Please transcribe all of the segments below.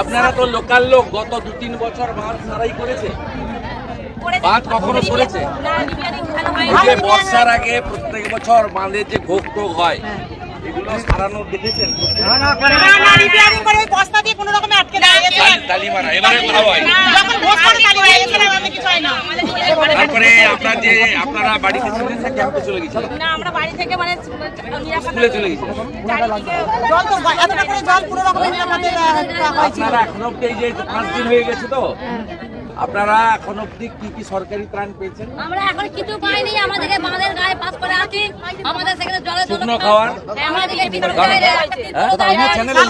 আপনারা তো লোকাল লোক গত দু তিন বছর বাঁধ সারাই করেছে। বাঁধ কখনো করেছে বর্ষার আগে প্রত্যেক বছর বাঁধে যে ভোগ টোক হয়। এগুলো সারানো দেখেছেন? তালি- তালি মারা এবারে ভালো হয়। তারপরে আপনার যে আপনারা বাড়িতে ছিলেন না ক্যাম্পে চলে গেছিলেন না আমরা বাড়ি থেকে মানে স্কুলে চলে গেছিলেন জল তো এতটা করে জল কোনো রকমের আমাদের আপনারা এখন অব্দি যে পাঁচ দিন হয়ে গেছে তো আপনারা এখন অব্দি কি কি সরকারি ত্রাণ পেয়েছেন? আমরা এখন কিছু পাইনি আমাদেরকে বাঁধের গায়ে পাস করে আছি আমাদের সেখানে জলে শুকনো খাওয়ার? হ্যাঁ?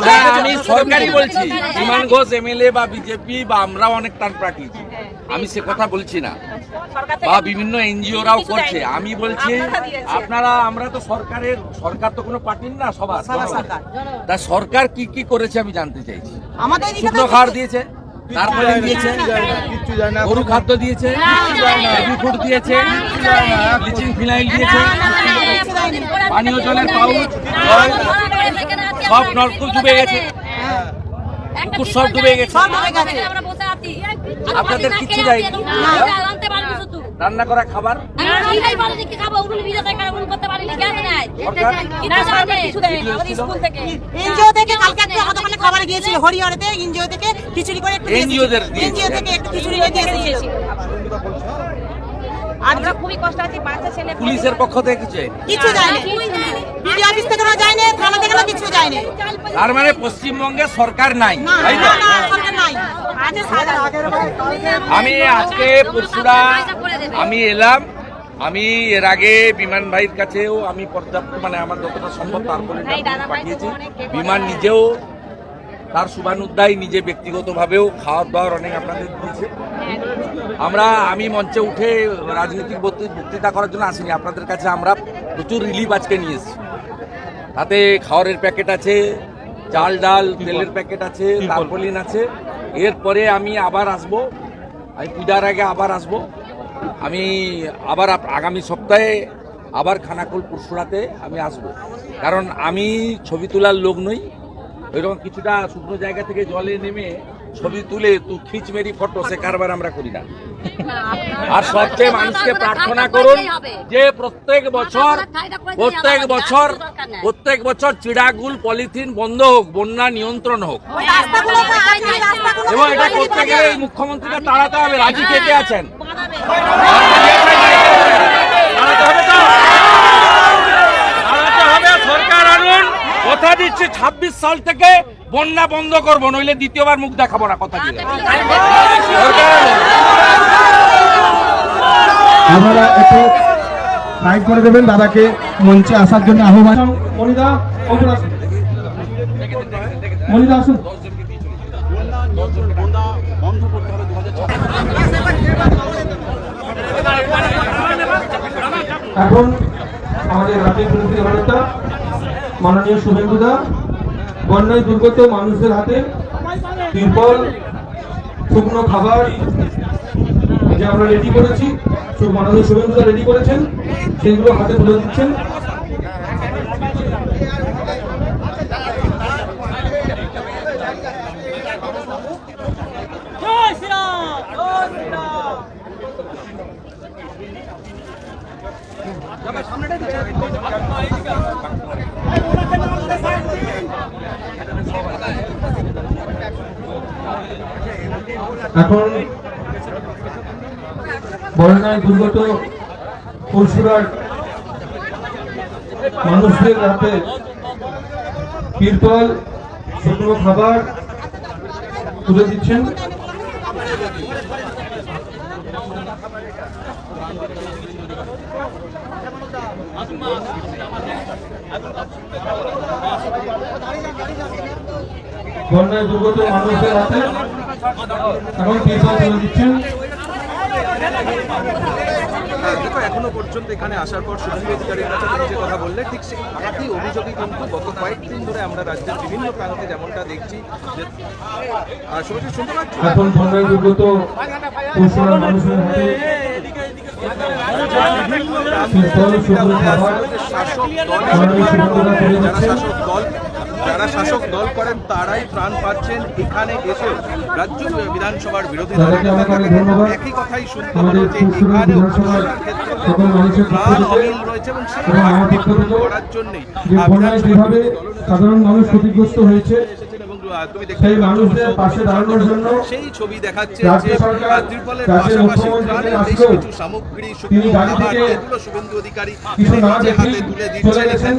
হ্যাঁ, আমি সরকারি বলছি বিমান ঘোষ এমএলএ বা বিজেপি বা আমরাও অনেক ত্রাণ পাঠিয়েছি। আমি সে কথা বলছি না। বা বিভিন্ন এনজিওরাও করছে। আমি বলছি আপনারা আমরা তো সরকারের সরকার তো কোনো পার্টির না সবার সরকার। তা সরকার কি কি করেছে আমি জানতে চাইছি। আমাদের শুকনো খাবার দিয়েছে? তারপরে দিয়েছে গরু খাদ্য দিয়েছে ফুড দিয়েছে ব্লিচিং ফিনাইল দিয়েছে পানীয় জলের পাউচ সব নলকূপ ডুবে গেছে পুকুর সব ডুবে গেছে আপনাদের কিচ্ছু দেয়নি? রান্না করা খাবার? আমরা থেকে থেকে। থেকে থেকে। খুবই কষ্ট আছি বাচ্চা ছেলে পুলিশের পক্ষ থেকে কিছু বিডি অফিস থানা কিছু যায়নি। তার মানে পশ্চিমবঙ্গে সরকার নাই তাই তো? সরকার নাই। আমি আজকে পরশুরা আমি এলাম আমি এর আগে বিমান ভাইয়ের কাছেও আমি পর্যাপ্ত মানে আমার যতটা সম্ভব তারপরে পাঠিয়েছি। বিমান নিজেও তার শুভানুদ্দায় নিজে ব্যক্তিগতভাবেও খাওয়ার দাওয়ার অনেক আপনাদের দিয়েছে। আমরা আমি মঞ্চে উঠে রাজনৈতিক বক্তৃ- বক্তৃতা করার জন্য আসিনি আপনাদের কাছে আমরা প্রচুর রিলিফ আজকে নিয়ে এসেছি। তাতে খাওয়ারের প্যাকেট আছে চাল ডাল তেলের প্যাকেট আছে তারপলিন আছে। এরপরে আমি আবার আসব আমি পূজার আগে আবার আসব। আমি আবার আগামী সপ্তাহে আবার খানাকুল পুরসুরাতে আমি আসব। কারণ আমি ছবি তোলার লোক নই। ওইরকম কিছুটা শুকনো জায়গা থেকে জলে নেমে ছবি তুলে তু খিচ মেরি ফটো সে কারবার আমরা করি না। আর সবচেয়ে মানুষকে প্রার্থনা করুন যে প্রত্যেক বছর প্রত্যেক বছর প্রত্যেক বছর চিড়াগুল পলিথিন বন্ধ হোক বন্যা নিয়ন্ত্রণ হোক। এবং এটা করতে গেলে মুখ্যমন্ত্রীকে তাড়াতে হবে রাজি কে কে আছেন? কথা দিচ্ছি ছাব্বিশ সাল থেকে বন্যা বন্ধ করব নইলে দ্বিতীয়বার মুখ দেখাবো না কথা দিয়ে। আপনারা একটু লাইট করে দেবেন দাদাকে মঞ্চে আসার জন্য আহ্বান। মনিদা ওপর আসুন মনিদা আসুন। এখন আমাদের রাজ্যের প্রতিনিধি ভারতটা মাননীয় শুভেন্দুদা, বন্যায় দুর্গত মানুষদের হাতে তিরপল, শুকনো খাবার, যে আমরা রেডি করেছি মাননীয় শুভেন্দুদা রেডি করেছেন, সেগুলো হাতে তুলে দিচ্ছেন। এখন বন্যায় দুর্গত পরশুরার মানুষদের রাতে তিরপল শুকনো খাবার তুলে দিচ্ছেন। বন্যায় দুর্গত মানুষের হাতে এখন তিরপল তুলে দিচ্ছেন। দেখো এখনও পর্যন্ত এখানে আসার পর শুভেন্দু অধিকারীর কাছে যে কথা বললে ঠিক সেই একই অভিযোগই কিন্তু গত কয়েকদিন ধরে আমরা রাজ্যের বিভিন্ন প্রান্তে যেমনটা দেখছি যে শুভেন্দু শুনতে পাচ্ছ? এখন মানুষের হাতে তুলে যারা শাসক দল করেন তারাই প্রাণ পাচ্ছেন। এখানে এসে রাজ্য বিধানসভার বিরোধী দলের। একই কথাই আমাদের হলো যে ফুলসুরি এখানে বিধানসভার সকল মানুষের পক্ষ থেকে এবং আমার পক্ষ থেকেও যে বন্যায় যেভাবে সাধারণ মানুষ ক্ষতিগ্রস্ত হয়েছে সেই মানুষদের পাশে দাঁড়ানোর জন্য সেই ছবি দেখাচ্ছে রাজ্য সরকার, রাজ্যের তিনি গাড়ি থেকে কিছু না চলে গেছেন।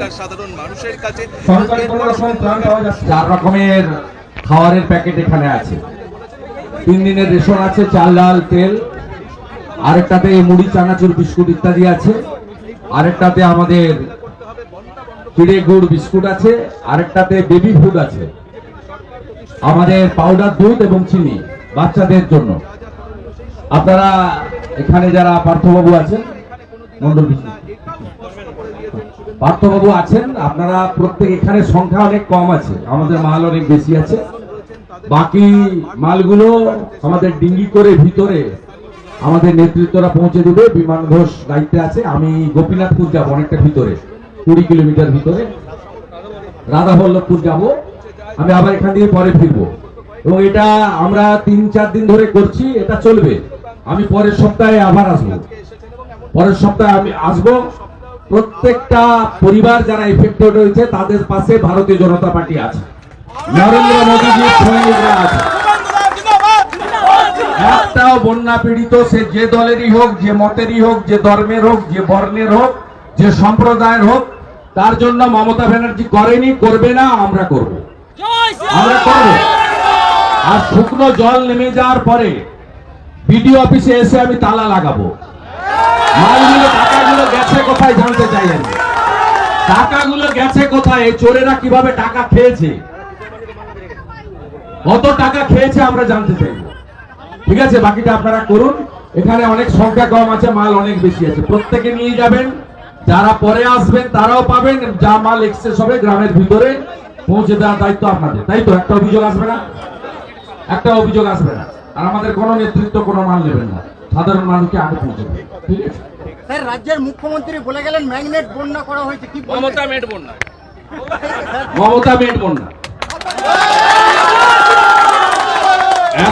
সরকারি কোনো রকম ত্রাণ পাওয়া যাচ্ছে চার রকমের খাবারের প্যাকেট এখানে আছে। তিন দিনের রেশন আছে চাল ডাল তেল। আরেকটাতে মুড়ি, চানাচুর, বিস্কুট ইত্যাদি আছে। আরেকটাতে আমাদের চিড়ে গুড় বিস্কুট আছে। আরেকটাতে বেবি ফুড আছে। আমাদের পাউডার, দুধ এবং চিনি বাচ্চাদের জন্য। আপনারা এখানে যারা পার্থবাবু আছেন মন্ডল পার্থবাবু আছেন, আপনারা প্রত্যেক এখানে সংখ্যা অনেক কম আছে। আমাদের মাল অনেক বেশি আছে। বাকি মালগুলো আমাদের ডিঙ্গি করে ভিতরে আমাদের নেতৃত্বরা পৌঁছে দেবে, বিমান ঘোষ দায়িত্বে আছে, আমি গোপীনাথপুর যাব অনেকটা ভিতরে, কুড়ি কিলোমিটার ভিতরে। রাধা বল্লভপুর যাব, আমি আবার এখান থেকে পরে ফিরবো। এবং এটা আমরা তিন, চার দিন ধরে করছি, এটা চলবে। আমি পরের সপ্তাহে আবার আসব। পরের সপ্তাহে আমি আসব। প্রত্যেকটা পরিবার যারা এফেক্টেড হয়েছে, তাদের পাশে ভারতীয় জনতা পার্টি আছে। নরেন্দ্র মোদীজি সৈনিকরা আছে। একটাও বন্যা পীড়িত সে যে দলেরই হোক যে মতেরই হোক যে ধর্মের হোক যে বর্ণের হোক যে সম্প্রদায়ের হোক তার জন্য মমতা ব্যানার্জি করেনি করবে না আমরা করব। আমরা করব। আর শুকনো জল নেমে যাওয়ার পরে বিডিও অফিসে এসে আমি তালা লাগাবো। মালগুলো টাকাগুলো গেছে কোথায় জানতে চাই আমি? টাকাগুলো গেছে কোথায়? এই চোরেরা কীভাবে টাকা খেয়েছে? কত টাকা খেয়েছে আমরা জানতে চাই। ঠিক আছে বাকিটা আপনারা করুন। এখানে অনেক সংখ্যা কম আছে মাল অনেক বেশি আছে। প্রত্যেকে নিয়ে যাবেন। যারা পরে আসবেন তারাও পাবেন। যা মাল এক্সেস হবে গ্রামের ভিতরে পৌঁছে দেওয়ার দায়িত্ব আপনাদের। তাই তো? একটা অভিযোগ আসবে না? একটা অভিযোগ আসবে না। আর আমাদের কোনো নেতৃত্ব কোনো মাল নেবেন না। সাধারণ মানুষকে আগে পৌঁছে দেবে ঠিক আছে? স্যার রাজ্যের মুখ্যমন্ত্রী বলে গেলেন ম্যাগনেট বন্যা করা হয়েছে। কি মমতা মেটবো না মমতা মেটবন না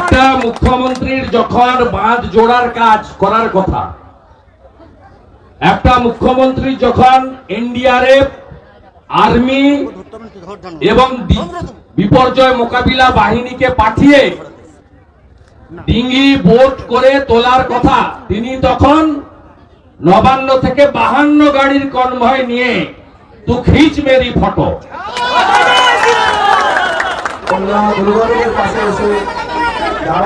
একটা মুখ্যমন্ত্রীর যখন বাঁধ জোড়ার কাজ করার কথা, একটা মুখ্যমন্ত্রী যখন এনডিআরএফ, আর্মি এবং বিপর্যয় মোকাবিলা বাহিনীকে পাঠিয়ে ডিঙ্গি বোট করে তোলার কথা, তিনি তখন নবান্ন থেকে বাহান্ন গাড়ির কনভয় নিয়ে তু খিচ মেরি ফটো। পাশে এসে ధర